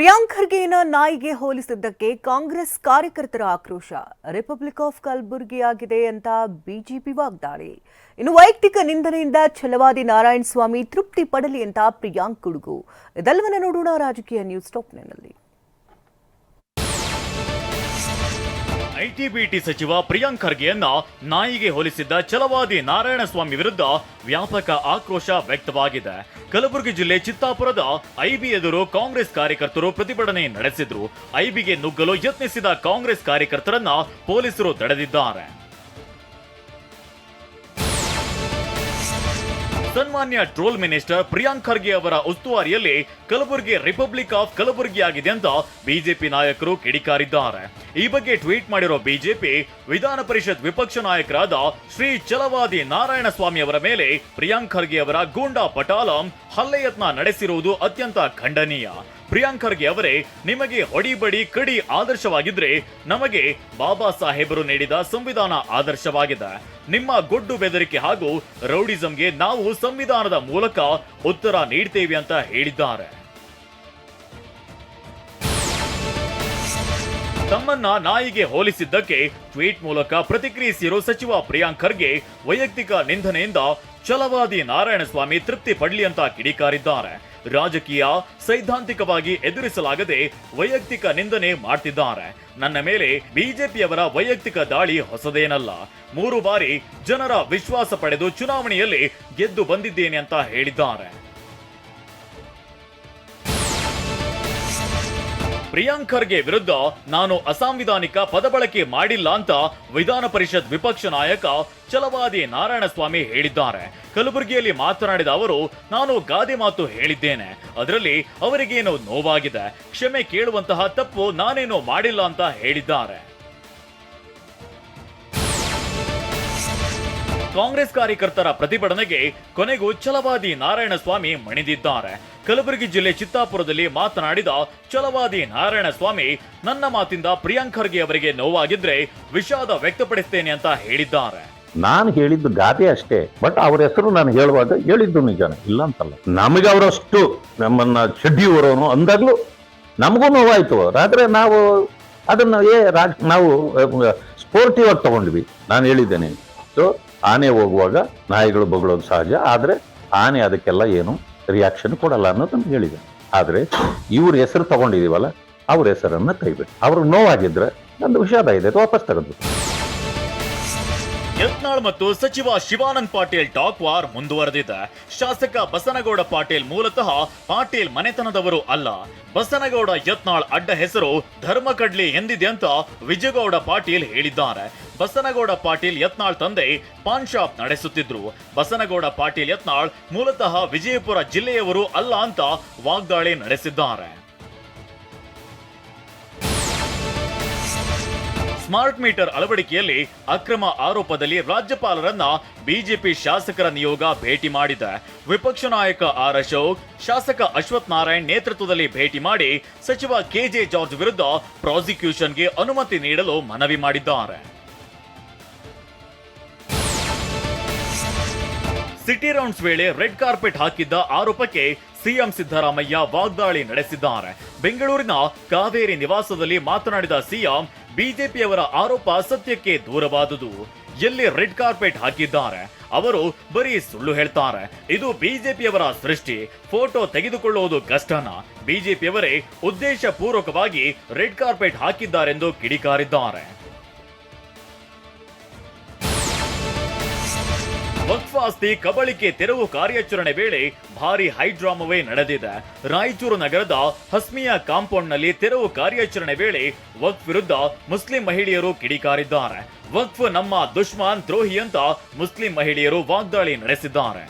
ಪ್ರಿಯಾಂಕ್ ಖರ್ಗೆಯನ್ನ ನಾಯಿಗೆ ಹೋಲಿಸಿದ್ದಕ್ಕೆ ಕಾಂಗ್ರೆಸ್ ಕಾರ್ಯಕರ್ತರ ಆಕ್ರೋಶ. ರಿಪಬ್ಲಿಕ್ ಆಫ್ ಕಲಬುರ್ಗಿ ಆಗಿದೆ ಅಂತ ಬಿಜೆಪಿ ವಾಗ್ದಾಳಿ. ಇನ್ನು ವೈಯಕ್ತಿಕ ನಿಂದನೆಯಿಂದ ಛಲವಾದಿ ನಾರಾಯಣ ಸ್ವಾಮಿ ತೃಪ್ತಿ ಪಡಲಿ ಅಂತ ಪ್ರಿಯಾಂಕ್ ಕುಡುಗು ಇದೆಲ್ಲವನ್ನ ನೋಡೋಣ ರಾಜಕೀಯ ನ್ಯೂಸ್ ಟಾಪ್ನಲ್ಲಿ ಐಟಿಬಿಟಿ ಸಚಿವ ಪ್ರಿಯಾಂಕ್ ಖರ್ಗೆಯನ್ನ ನಾಯಿಗೆ ಹೋಲಿಸಿದ್ದ ಛಲವಾದಿ ನಾರಾಯಣಸ್ವಾಮಿ ವಿರುದ್ಧ ವ್ಯಾಪಕ ಆಕ್ರೋಶ ವ್ಯಕ್ತವಾಗಿದೆ. ಕಲಬುರಗಿ ಜಿಲ್ಲೆ ಚಿತ್ತಾಪುರದ ಐಬಿ ಎದುರು ಕಾಂಗ್ರೆಸ್ ಕಾರ್ಯಕರ್ತರು ಪ್ರತಿಭಟನೆ ನಡೆಸಿದ್ರು. ಐಬಿಗೆ ನುಗ್ಗಲು ಯತ್ನಿಸಿದ ಕಾಂಗ್ರೆಸ್ ಕಾರ್ಯಕರ್ತರನ್ನ ಪೊಲೀಸರು ತಡೆದಿದ್ದಾರೆ ಸನ್ಮಾನ್ಯ ಟ್ರೋಲ್ ಮಿನಿಸ್ಟರ್ ಪ್ರಿಯಾಂಕ್ ಖರ್ಗೆ ಅವರ ಉಸ್ತುವಾರಿಯಲ್ಲಿ ಕಲಬುರಗಿ ರಿಪಬ್ಲಿಕ್ ಆಫ್ ಕಲಬುರಗಿ ಆಗಿದೆ ಅಂತ ಬಿಜೆಪಿ ನಾಯಕರು ಕಿಡಿಕಾರಿದ್ದಾರೆ. ಈ ಬಗ್ಗೆ ಟ್ವೀಟ್ ಮಾಡಿರೋ ಬಿಜೆಪಿ, ವಿಧಾನ ಪರಿಷತ್ ವಿಪಕ್ಷ ನಾಯಕರಾದ ಶ್ರೀ ಛಲವಾದಿ ನಾರಾಯಣಸ್ವಾಮಿ ಅವರ ಮೇಲೆ ಪ್ರಿಯಾಂಕ್ ಖರ್ಗೆ ಅವರ ಗೂಂಡಾ ಪಟಾಲಂ ಹಲ್ಲೆ ಯತ್ನ ನಡೆಸಿರುವುದು ಅತ್ಯಂತ ಖಂಡನೀಯ. ಪ್ರಿಯಾಂಕ್ ಖರ್ಗೆ ಅವರೇ, ನಿಮಗೆ ಹೊಡಿಬಡಿ ಕಡಿ ಆದರ್ಶವಾಗಿದ್ರೆ ನಮಗೆ ಬಾಬಾ ಸಾಹೇಬರು ನೀಡಿದ ಸಂವಿಧಾನ ಆದರ್ಶವಾಗಿದೆ. ನಿಮ್ಮ ಗೊಡ್ಡು ಬೆದರಿಕೆ ಹಾಗೂ ರೌಡಿಸಂಗೆ ನಾವು ಸಂವಿಧಾನದ ಮೂಲಕ ಉತ್ತರ ನೀಡ್ತೇವೆ ಅಂತ ಹೇಳಿದ್ದಾರೆ. ತಮ್ಮನ್ನ ನಾಯಿಗೆ ಹೋಲಿಸಿದ್ದಕ್ಕೆ ಟ್ವೀಟ್ ಮೂಲಕ ಪ್ರತಿಕ್ರಿಯಿಸಿರೋ ಸಚಿವ ಪ್ರಿಯಾಂಕ್ ಖರ್ಗೆ ವೈಯಕ್ತಿಕ ನಿಂದನೆಯಿಂದ ಛಲವಾದಿ ನಾರಾಯಣಸ್ವಾಮಿ ತೃಪ್ತಿ ಪಡಲಿ ಅಂತ ಕಿಡಿಕಾರಿದ್ದಾರೆ. ರಾಜಕೀಯ ಸೈದ್ಧಾಂತಿಕವಾಗಿ ಎದುರಿಸಲಾಗದೆ ವೈಯಕ್ತಿಕ ನಿಂದನೆ ಮಾಡ್ತಿದ್ದಾರೆ. ನನ್ನ ಮೇಲೆ ಬಿಜೆಪಿಯವರ ವೈಯಕ್ತಿಕ ದಾಳಿ ಹೊಸದೇನಲ್ಲ. ಮೂರು ಬಾರಿ ಜನರ ವಿಶ್ವಾಸ ಪಡೆದು ಚುನಾವಣೆಯಲ್ಲಿ ಗೆದ್ದು ಬಂದಿದ್ದೇನೆ ಅಂತ ಹೇಳಿದ್ದಾರೆ. ಪ್ರಿಯಾಂಕ್ ಖರ್ಗೆ ವಿರುದ್ಧ ನಾನು ಅಸಾಂವಿಧಾನಿಕ ಪದಬಳಕೆ ಮಾಡಿಲ್ಲ ಅಂತ ವಿಧಾನ ಪರಿಷತ್ ವಿಪಕ್ಷ ನಾಯಕ ಛಲವಾದಿ ನಾರಾಯಣಸ್ವಾಮಿ ಹೇಳಿದ್ದಾರೆ. ಕಲಬುರಗಿಯಲ್ಲಿ ಮಾತನಾಡಿದ ಅವರು, ನಾನು ಗಾದೆ ಮಾತು ಹೇಳಿದ್ದೇನೆ. ಅದರಲ್ಲಿ ಅವರಿಗೇನು ನೋವಾಗಿದೆ. ಕ್ಷಮೆ ಕೇಳುವಂತಹ ತಪ್ಪು ನಾನೇನೋ ಮಾಡಿಲ್ಲ ಅಂತ ಹೇಳಿದ್ದಾರೆ. ಕಾಂಗ್ರೆಸ್ ಕಾರ್ಯಕರ್ತರ ಪ್ರತಿಭಟನೆಗೆ ಕೊನೆಗೂ ಛಲವಾದಿ ನಾರಾಯಣಸ್ವಾಮಿ ಮಣಿದಿದ್ದಾರೆ. ಕಲಬುರಗಿ ಜಿಲ್ಲೆ ಚಿತ್ತಾಪುರದಲ್ಲಿ ಮಾತನಾಡಿದ ಛಲವಾದಿ ನಾರಾಯಣಸ್ವಾಮಿ, ನನ್ನ ಮಾತಿಂದ ಪ್ರಿಯಾಂಕ್ ಖರ್ಗೆ ಅವರಿಗೆ ನೋವಾಗಿದ್ರೆ ವಿಷಾದ ವ್ಯಕ್ತಪಡಿಸ್ತೇನೆ ಅಂತ ಹೇಳಿದ್ದಾರೆ. ನಾನು ಹೇಳಿದ್ದು ಗಾದೆ ಅಷ್ಟೇ, ಬಟ್ ಅವ್ರ ಹೆಸರು ನಾನು ಹೇಳುವಾಗ ಹೇಳಿದ್ದು ನಿಜ ಇಲ್ಲ ಅಂತಲ್ಲ. ನಮಗೆ ಅವರಷ್ಟು ನಮ್ಮನ್ನ ಚಡ್ಡಿಯವರವನು ಅಂದಾಗ್ಲೂ ನಮಗೂ ನೋವಾಯ್ತು. ಆದ್ರೆ ನಾವು ಅದನ್ನ ಏ ರಾಜ್, ನಾವು ಸ್ಪೋರ್ಟಿವ್ ಆಗಿ ತಗೊಂಡ್ವಿ. ನಾನು ಹೇಳಿದ್ದೇನೆ. ಸೊ ಆನೆ ಹೋಗುವಾಗ ನಾಯಿಗಳು ಬಗಳೋದು ಸಹಜ, ಆದರೆ ಆನೆ ಅದಕ್ಕೆಲ್ಲ ಏನು ರಿಯಾಕ್ಷನ್ ಕೊಡಲ್ಲ ಅನ್ನೋದನ್ನು ಹೇಳಿದೆ. ಆದರೆ ಇವ್ರ ಹೆಸರು ತಗೊಂಡಿದೀವಲ್ಲ, ಅವ್ರ ಹೆಸರನ್ನ ಕೈಬಿಟ್ಟು ಅವ್ರಿಗೆ ನೋವಾಗಿದ್ರೆ ನಂದು ವಿಷಾದ ಇದೆ ವಾಪಸ್ ತೆಗೆದು ಯತ್ನಾಳ್ ಮತ್ತು ಸಚಿವ ಶಿವಾನಂದ್ ಪಾಟೀಲ್ ಟಾಕ್ ವಾರ್ ಮುಂದುವರೆದಿದೆ. ಶಾಸಕ ಬಸನಗೌಡ ಪಾಟೀಲ್ ಮೂಲತಃ ಪಾಟೀಲ್ ಮನೆತನದವರು ಅಲ್ಲ. ಬಸನಗೌಡ ಯತ್ನಾಳ್ ಅಡ್ಡ ಹೆಸರು ಧರ್ಮಕಡ್ಲಿ ಎಂದಿದೆ ಅಂತ ವಿಜಯಗೌಡ ಪಾಟೀಲ್ ಹೇಳಿದ್ದಾರೆ. ಬಸನಗೌಡ ಪಾಟೀಲ್ ಯತ್ನಾಳ್ ತಂದೆ ಪಾನ್ ಶಾಪ್ ನಡೆಸುತ್ತಿದ್ರು. ಬಸನಗೌಡ ಪಾಟೀಲ್ ಯತ್ನಾಳ್ ಮೂಲತಃ ವಿಜಯಪುರ ಜಿಲ್ಲೆಯವರು ಅಲ್ಲ ಅಂತ ವಾಗ್ದಾಳಿ ನಡೆಸಿದ್ದಾರೆ. ಸ್ಮಾರ್ಟ್ ಮೀಟರ್ ಅಳವಡಿಕೆಯಲ್ಲಿ ಅಕ್ರಮ ಆರೋಪದಲ್ಲಿ ರಾಜ್ಯಪಾಲರನ್ನ ಬಿಜೆಪಿ ಶಾಸಕರ ನಿಯೋಗ ಭೇಟಿ ಮಾಡಿದೆ. ವಿಪಕ್ಷ ನಾಯಕ ಆರ್ ಅಶೋಕ್, ಶಾಸಕ ಅಶ್ವಥ್ ನಾರಾಯಣ್ ನೇತೃತ್ವದಲ್ಲಿ ಭೇಟಿ ಮಾಡಿ ಸಚಿವ ಕೆಜೆ ಜಾರ್ಜ್ ವಿರುದ್ಧ ಪ್ರಾಸಿಕ್ಯೂಷನ್ಗೆ ಅನುಮತಿ ನೀಡಲು ಮನವಿ ಮಾಡಿದ್ದಾರೆ. ಸಿಟಿ ರೌಂಡ್ಸ್ ವೇಳೆ ರೆಡ್ ಕಾರ್ಪೆಟ್ ಹಾಕಿದ್ದ ಆರೋಪಕ್ಕೆ ಸಿಎಂ ಸಿದ್ದರಾಮಯ್ಯ ವಾಗ್ದಾಳಿ ನಡೆಸಿದ್ದಾರೆ. ಬೆಂಗಳೂರಿನ ಕಾವೇರಿ ನಿವಾಸದಲ್ಲಿ ಮಾತನಾಡಿದ ಸಿಎಂ ಬಿಜೆಪಿಯವರ ಆರೋಪ ಸತ್ಯಕ್ಕೆ ದೂರವಾದುದು. ಎಲ್ಲಿ ರೆಡ್ ಕಾರ್ಪೆಟ್ ಹಾಕಿದ್ದಾರೆ, ಅವರು ಬರೀ ಸುಳ್ಳು ಹೇಳ್ತಾರೆ. ಇದು ಬಿಜೆಪಿಯವರ ಸೃಷ್ಟಿ, ಫೋಟೋ ತೆಗೆದುಕೊಳ್ಳುವುದು ಕಷ್ಟನ. ಬಿಜೆಪಿಯವರೇ ಉದ್ದೇಶ ಪೂರ್ವಕವಾಗಿ ರೆಡ್ ಕಾರ್ಪೆಟ್ ಹಾಕಿದ್ದಾರೆಂದು ಕಿಡಿಕಾರಿದ್ದಾರೆ. ವಕ್ಫ್ ಆಸ್ತಿ ಕಬಳಿಕೆ ತೆರವು ಕಾರ್ಯಾಚರಣೆ ವೇಳೆ ಭಾರಿ ಹೈಡ್ರಾಮವೇ ನಡೆದಿದೆ. ರಾಯಚೂರು ನಗರದ ಹಸ್ಮಿಯಾ ಕಾಂಪೌಂಡ್ನಲ್ಲಿ ತೆರವು ಕಾರ್ಯಾಚರಣೆ ವೇಳೆ ವಕ್ಫ್ ವಿರುದ್ಧ ಮುಸ್ಲಿಂ ಮಹಿಳೆಯರು ಕಿಡಿಕಾರಿದ್ದಾರೆ. ವಕ್ಫ್ ನಮ್ಮ ದುಶ್ಮನ್ ದ್ರೋಹಿ ಅಂತ ಮುಸ್ಲಿಂ ಮಹಿಳೆಯರು ವಾಗ್ದಾಳಿ ನಡೆಸಿದ್ದಾರೆ.